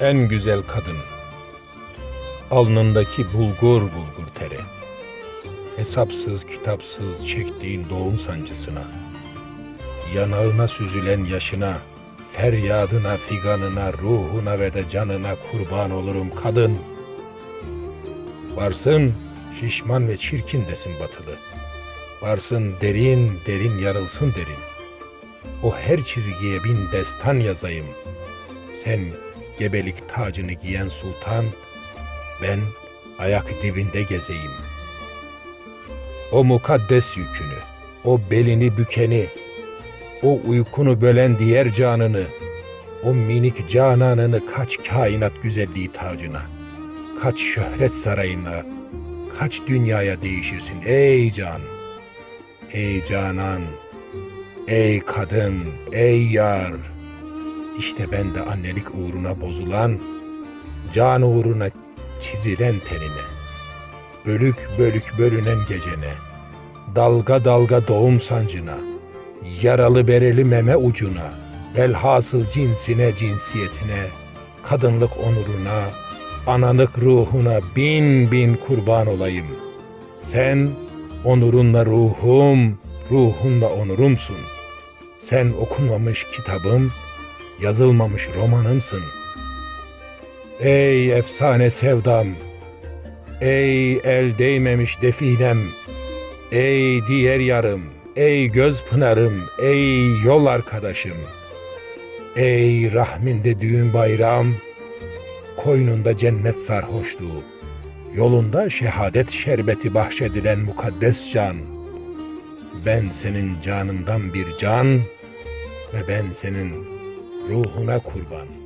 en güzel kadın. Alnındaki bulgur bulgur teri. Hesapsız kitapsız çektiğin doğum sancısına. Yanağına süzülen yaşına, feryadına, figanına, ruhuna ve de canına kurban olurum kadın. Varsın şişman ve çirkin desin batılı. Varsın derin derin yarılsın derin. O her çizgiye bin destan yazayım. Sen gebelik tacını giyen sultan, ben ayak dibinde gezeyim. O mukaddes yükünü, o belini bükeni, o uykunu bölen diğer canını, o minik cananını kaç kainat güzelliği tacına, kaç şöhret sarayına, kaç dünyaya değişirsin ey can, ey canan, ey kadın, ey yar. İşte ben de annelik uğruna bozulan, can uğruna çizilen tenine, bölük bölük bölünen gecene, dalga dalga doğum sancına, yaralı bereli meme ucuna, velhasıl cinsine cinsiyetine, kadınlık onuruna, analık ruhuna bin bin kurban olayım. Sen onurunla ruhum, ruhunla onurumsun. Sen okunmamış kitabım, yazılmamış romanımsın. Ey efsane sevdam, ey el değmemiş definem, ey diğer yarım, ey göz pınarım, ey yol arkadaşım, ey rahminde düğün bayram, koynunda cennet sarhoşluğu, yolunda şehadet şerbeti bahşedilen mukaddes can, ben senin canından bir can ve ben senin ruhuna kurban.''